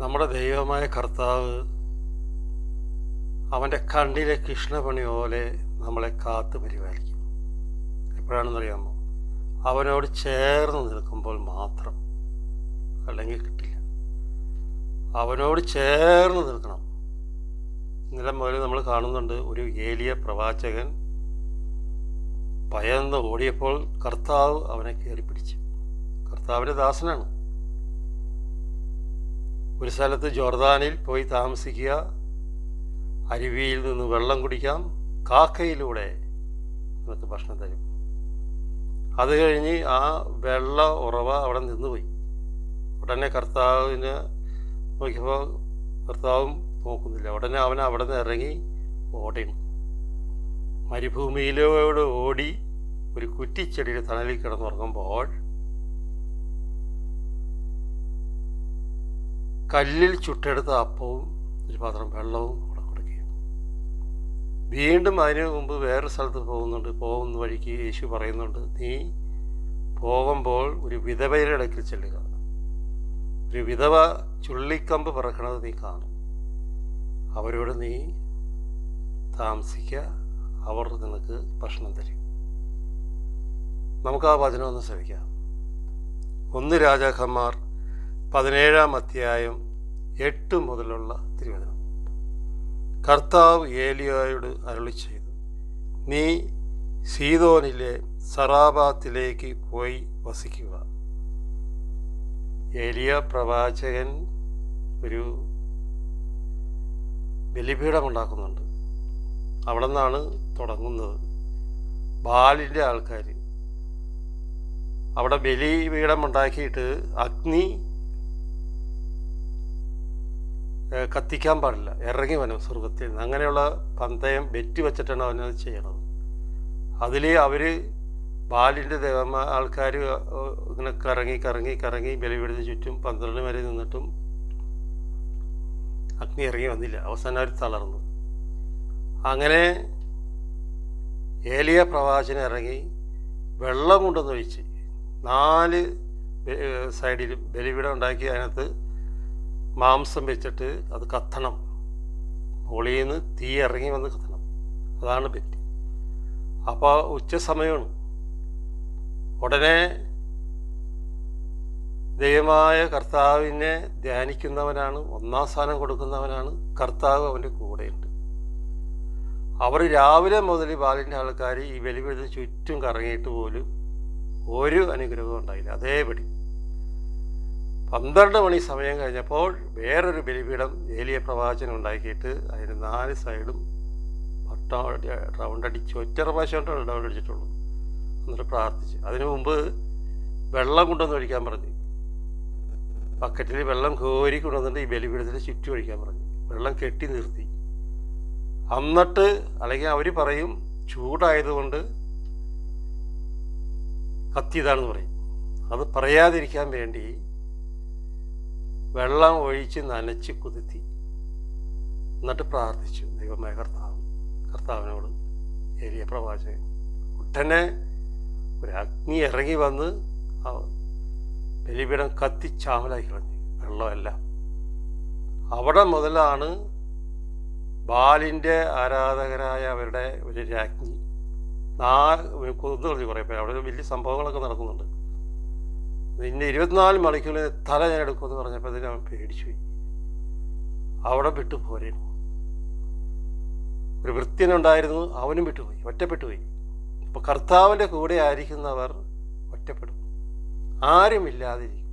നമ്മുടെ ദൈവമായ കർത്താവ് അവന്റെ കണ്ണിലെ കൃഷ്ണപണി പോലെ നമ്മളെ കാത്തു പരിപാലിക്കും. എപ്പോഴാണെന്നറിയാമോ? അവനോട് ചേർന്ന് നിൽക്കുമ്പോൾ മാത്രം. അല്ലെങ്കിൽ കിട്ടില്ല. അവനോട് ചേർന്ന് നിൽക്കണം. ഇന്നലെ മുതൽ നമ്മൾ കാണുന്നുണ്ട് ഒരു ഏലിയ പ്രവാചകൻ ഭയന്ന് ഓടിയപ്പോൾ കർത്താവ് അവനെ കയറി പിടിച്ചു കർത്താവിന്റെ ദാസനാണ്. ഒരു സ്ഥലത്ത് ജോർദാനിൽ പോയി താമസിക്കുക അരുവിയിൽ നിന്ന് വെള്ളം കുടിക്കാം കാക്കയിലൂടെ നിനക്ക് ഭക്ഷണം തരും. അത് കഴിഞ്ഞ് ആ വെള്ള ഉറവ അവിടെ നിന്നുപോയി. ഉടനെ കർത്താവിന് നോക്കിയപ്പോൾ കർത്താവും നോക്കുന്നില്ല. ഉടനെ അവൻ അവിടെ നിന്ന് ഇറങ്ങി ഓടണം മരുഭൂമിയിലോട് ഓടി ഒരു കുറ്റിച്ചെടിയുടെ തണലിൽ കിടന്നുറങ്ങുമ്പോൾ കല്ലിൽ ചുട്ടെടുത്ത അപ്പവും ഒരു പാത്രം വെള്ളവും കൂടെ കൊടുക്കുകയും വീണ്ടും അതിന് മുമ്പ് വേറൊരു സ്ഥലത്ത് പോകുന്നുണ്ട്. പോകുന്ന വഴിക്ക് യേശു പറയുന്നുണ്ട് നീ പോകുമ്പോൾ ഒരു വിധവയുടെ ഇടയ്ക്കിൽ ചെല്ലുക. ഒരു വിധവ ചുള്ളിക്കമ്പ് പറക്കണത് നീ കാണും. അവരോട് നീ താമസിക്കുക. അവർ നിനക്ക് ഭക്ഷണം തരും. നമുക്ക് ആ വചനം ഒന്ന് ശ്രമിക്കാം. ഒന്ന് രാജാക്കന്മാർ പതിനേഴാം അധ്യായം എട്ട് മുതലുള്ള തിരുവചനം. കർത്താവ് ഏലിയോയോട് അരളി ചെയ്തു നീ സീതോനിലെ സറാബാത്തിലേക്ക് പോയി വസിക്കുക. ഏലിയ പ്രവാചകൻ ഒരു ബലിപീഠമുണ്ടാക്കുന്നുണ്ട്. അവിടെ നിന്നാണ് തുടങ്ങുന്നത്. ബാലിന്റെ ആൾക്കാർ അവിടെ ബലിപീഠമുണ്ടാക്കിയിട്ട് അഗ്നി കത്തിക്കാൻ പാടില്ല. ഇറങ്ങി വനും സ്വർഗത്തിൽ നിന്ന്. അങ്ങനെയുള്ള പന്തയം വെറ്റി വെച്ചിട്ടാണ് അവനത് ചെയ്യണത്. അതിൽ അവർ ബാലിന്റെ ദേവന്മാ ആൾക്കാർ ഇങ്ങനെ കറങ്ങി കറങ്ങി കറങ്ങി ബലിപീഠത്തിന് ചുറ്റും പന്ത്രണ്ട് വരെ നിന്നിട്ടും അഗ്നി ഇറങ്ങി വന്നില്ല. അവസാനം അവർ തളർന്നു. അങ്ങനെ ഏലിയ പ്രവാചന ഇറങ്ങി വെള്ളം കൊണ്ടുവന്ന് ഒഴിച്ച് നാല് സൈഡിൽ ബലിപീഠം ഉണ്ടാക്കി അതിനകത്ത് മാംസം വെച്ചിട്ട് അത് കത്തണം. മുകളിൽ നിന്ന് തീ ഇറങ്ങി വന്ന് കത്തണം. അതാണ് പറ്റി. അപ്പോൾ ഉച്ച സമയമാണ്. ഉടനെ ദൈവമായ കർത്താവിനെ ധ്യാനിക്കുന്നവനാണ് ഒന്നാം സ്ഥാനം കൊടുക്കുന്നവനാണ് കർത്താവ് അവന്റെ കൂടെയുണ്ട്. അവർ രാവിലെ മുതൽ ബാലിന്റെ ആൾക്കാർ ഈ വെളിവെളിന് ചുറ്റും കറങ്ങിയിട്ട് പോലും ഒരു അനുഗ്രഹവും ഉണ്ടായില്ല. അതേപടി. പന്ത്രണ്ട് മണി സമയം കഴിഞ്ഞപ്പോൾ വേറൊരു ബലിപീഠം ഏലിയ പ്രവാചനം ഉണ്ടാക്കിയിട്ട് അതിന് നാല് സൈഡും വട്ടം റൗണ്ട് അടിച്ച് ഒറ്റ പ്രാവശ്യം റൗണ്ട് അടിച്ചിട്ടുള്ളൂ. എന്നിട്ട് പ്രാർത്ഥിച്ച്. അതിനു മുമ്പ് വെള്ളം കൊണ്ടുവന്ന് ഒഴിക്കാൻ പറഞ്ഞു. ബക്കറ്റിൽ വെള്ളം കോരി കൊണ്ടുവന്നിട്ട് ഈ ബലിപീഠത്തിന് ചുറ്റും ഒഴിക്കാൻ പറഞ്ഞു. വെള്ളം കെട്ടി നിർത്തി. എന്നിട്ട് അല്ലെങ്കിൽ അവർ പറയും ചൂടായതുകൊണ്ട് കത്തിയതാണെന്ന് പറയും. അത് പറയാതിരിക്കാൻ വേണ്ടി വെള്ളം ഒഴിച്ച് നനച്ച് കുതിത്തി എന്നിട്ട് പ്രാർത്ഥിച്ചു. ദൈവമായ കർത്താവ് കർത്താവിനോട് ഏരിയ പ്രവാചകൻ ഉടനെ ഒരു അഗ്നി ഇറങ്ങി വന്ന് ആ ബലിപീഠം കത്തിച്ചാമലായി കളഞ്ഞു. വെള്ളമല്ല. അവിടെ മുതലാണ് ബാലിന്റെ ആരാധകരായ അവരുടെ ഒരു രാജ്ഞി. നാ കൊന്നു കളഞ്ഞു കുറേ പേര്. അവിടെ വലിയ സംഭവങ്ങളൊക്കെ നടക്കുന്നുണ്ട്. പിന്നെ ഇരുപത്തിനാല് മണിക്കൂറിൽ തല ഞാൻ എടുക്കുമെന്ന് പറഞ്ഞപ്പോൾ അതിന് അവൻ പേടിച്ചു അവിടെ വിട്ടു പോരെ. ഒരു വൃത്യനുണ്ടായിരുന്നു അവനും വിട്ടുപോയി ഒറ്റപ്പെട്ടുപോയി അപ്പോൾ കർത്താവിന്റെ കൂടെ ആയിരിക്കുന്നവർ ഒറ്റപ്പെടും. ആരുമില്ലാതിരിക്കും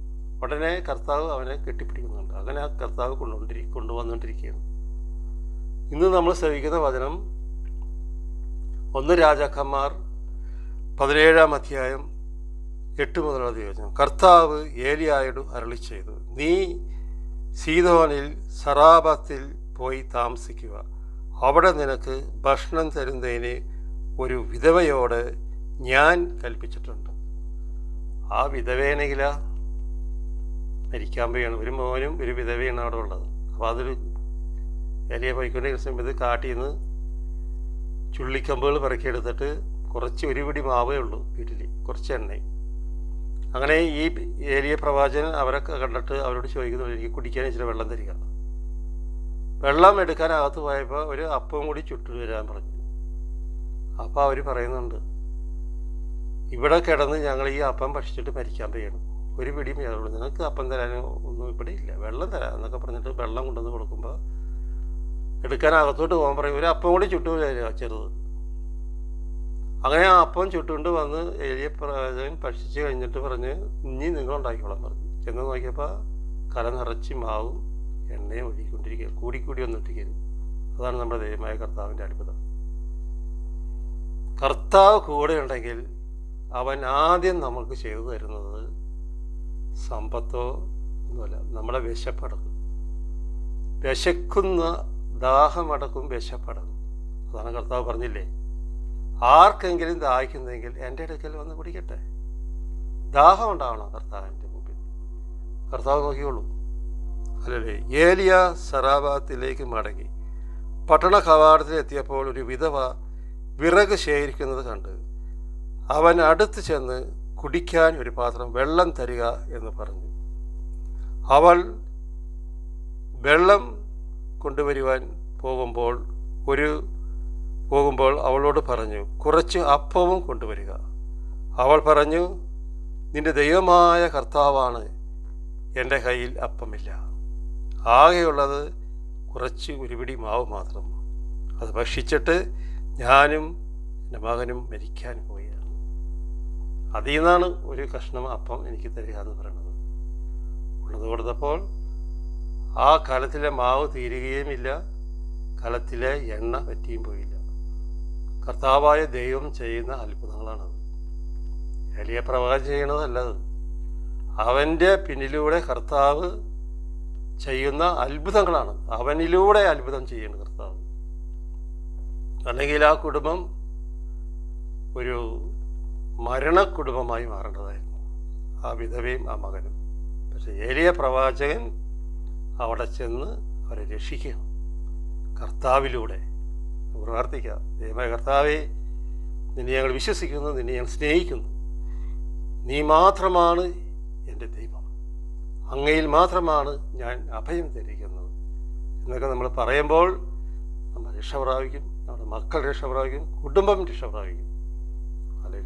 ഉടനെ കർത്താവ് അവനെ കെട്ടിപ്പിടിക്കുന്നുണ്ട്. അങ്ങനെ ആ കർത്താവ് കൊണ്ടുകൊണ്ടിരി കൊണ്ടുവന്നുകൊണ്ടിരിക്കുകയാണ്. ഇന്ന് നമ്മൾ ശ്രവിക്കുന്ന വചനം ഒന്ന് രാജാക്കന്മാർ പതിനേഴാം അധ്യായം എട്ട് മുതലുള്ള ദിവസം കർത്താവ് ഏലിയായോട് അരളി ചെയ്തു നീ സീതോനിൽ സറാബത്തിൽ പോയി താമസിക്കുക. അവിടെ നിനക്ക് ഭക്ഷണം തരുന്നതിന് ഒരു വിധവയോട് ഞാൻ കൽപ്പിച്ചിട്ടുണ്ട്. ആ വിധവേനെങ്കില മരിക്കാൻ പോയാണ് ഒരു മോനും ഒരു വിധവയാണ് അവിടെ ഉള്ളത്. അപ്പോൾ അതൊരു എലിയ പോയിക്കൊണ്ടിരിക്കുന്ന സമയത്ത് കാട്ടിൽ നിന്ന് ചുള്ളിക്കമ്പുകൾ പിറക്കിയെടുത്തിട്ട് കുറച്ച് ഒരു പിടി മാവേ ഉള്ളൂ വീട്ടിൽ കുറച്ച് എണ്ണയും. അങ്ങനെ ഈ ഏലിയ പ്രവാചകൻ അവരെ കണ്ടിട്ട് അവരോട് ചോദിക്കുന്നു എനിക്ക് കുടിക്കാൻ ഇച്ചിരി വെള്ളം തരിക. വെള്ളം എടുക്കാൻ അകത്ത് പോയപ്പോൾ ഒരു അപ്പം കൂടി ചുട്ടു വരാൻ പറഞ്ഞു. അപ്പോൾ അവർ പറയുന്നുണ്ട് ഇവിടെ കിടന്ന് ഞങ്ങൾ ഈ അപ്പം ഭക്ഷിച്ചിട്ട് മരിക്കാൻ പോയാണ് ഒരു പിടിയും ഞങ്ങളുള്ളൂ നിങ്ങൾക്ക് അപ്പം തരാനും ഒന്നും ഇവിടെ ഇല്ല. വെള്ളം തരാം എന്നൊക്കെ പറഞ്ഞിട്ട് വെള്ളം കൊണ്ടുവന്ന് കൊടുക്കുമ്പോൾ എടുക്കാൻ അകത്തോട്ട് പോകാൻ പറയും. ഒരു അപ്പം കൂടി ചുട്ടു വരിക ചെറുത്. അങ്ങനെ അപ്പം ചുട്ടുകൊണ്ട് വന്ന് എലിയ പ്രവാചകൻ ഭക്ഷിച്ചു കഴിഞ്ഞിട്ട് പറഞ്ഞ് ഇനി നിങ്ങൾ ഉണ്ടാക്കിക്കോളാൻ പറഞ്ഞു. ചെന്ന് നോക്കിയപ്പോൾ കല നിറച്ച് മാവും എണ്ണയും ഒഴുകിക്കൊണ്ടിരിക്കുക കൂടിക്കൂടി വന്നിട്ടിരിക്കുന്നു അതാണ് നമ്മുടെ ദൈവമായ കർത്താവിന്റെ അത്ഭുതം. കർത്താവ് കൂടെ ഉണ്ടെങ്കിൽ അവൻ ആദ്യം നമുക്ക് ചെയ്തു തരുന്നത് സമ്പത്തോ ഒന്നുമല്ല നമ്മളെ വിശപ്പടക്കും. വിശക്കുന്ന ദാഹമടക്കും വിശപ്പടക്കും. അതാണ് കർത്താവ് പറഞ്ഞില്ലേ? ആർക്കെങ്കിലും ദാഹിക്കുന്നെങ്കിൽ എന്റെ അടുക്കൽ വന്ന് കുടിക്കട്ടെ. ദാഹം ഉണ്ടാവണം കർത്താവിന്റെ മുമ്പിൽ. കർത്താവ് നോക്കിയോളൂ അല്ലല്ലേ ഏലിയ സറാബാത്തിലേക്ക് മടങ്ങി. പട്ടണ കവാടത്തിലെത്തിയപ്പോൾ ഒരു വിധവ വിറക് ശേഖരിക്കുന്നത് കണ്ട് അവൻ അടുത്ത് ചെന്ന് കുടിക്കാൻ ഒരു പാത്രം വെള്ളം തരിക എന്ന് പറഞ്ഞു. അവൾ വെള്ളം കൊണ്ടുവരുവാൻ പോകുമ്പോൾ ഒരു പോകുമ്പോൾ അവളോട് പറഞ്ഞു കുറച്ച് അപ്പവും കൊണ്ടുവരിക. അവൾ പറഞ്ഞു നിന്റെ ദൈവമായ കർത്താവാണ് എന്റെ കയ്യിൽ അപ്പമില്ല. ആകെയുള്ളത് കുറച്ച് ഒരുപിടി മാവ് മാത്രം. അത് ഭക്ഷിച്ചിട്ട് ഞാനും എന്റെ മകനും മരിക്കാൻ പോയാണ് അതിൽ നിന്നാണ് ഒരു കഷ്ണം അപ്പം എനിക്ക് തരിക എന്ന് പറയുന്നത്. ഉള്ളത് കൊടുത്തപ്പോൾ ആ കലത്തിലെ മാവ് തീരുകയുമില്ല. കലത്തിലെ എണ്ണ പറ്റിയും പോയില്ല. കർത്താവായ ദൈവം ചെയ്യുന്ന അത്ഭുതങ്ങളാണത്. എലിയ പ്രവാചകം ചെയ്യണതല്ലത്. അവന്റെ പിന്നിലൂടെ കർത്താവ് ചെയ്യുന്ന അത്ഭുതങ്ങളാണ്. അവനിലൂടെ അത്ഭുതം ചെയ്യുന്നത് കർത്താവ്. അല്ലെങ്കിൽ ആ കുടുംബം ഒരു മരണ കുടുംബമായി മാറേണ്ടതായിരുന്നു. ആ വിധവയും ആ മകനും. പക്ഷെ ഏലിയ പ്രവാചകൻ അവിടെ ചെന്ന് അവരെ രക്ഷിക്കുക കർത്താവിലൂടെ പ്രാർത്ഥിക്കാം ദൈവമായ കർത്താവെ നിന്നെ ഞങ്ങൾ വിശ്വസിക്കുന്നു നിന്നെ ഞങ്ങൾ സ്നേഹിക്കുന്നു. നീ മാത്രമാണ് എന്റെ ദൈവം. അങ്ങയിൽ മാത്രമാണ് ഞാൻ അഭയം ധരിക്കുന്നത്. എന്നൊക്കെ നമ്മൾ പറയുമ്പോൾ നമ്മൾ രക്ഷ പ്രാപിക്കും നമ്മുടെ മക്കൾ രക്ഷ പ്രാപിക്കും കുടുംബം രക്ഷ പ്രാപിക്കും. അല്ലെ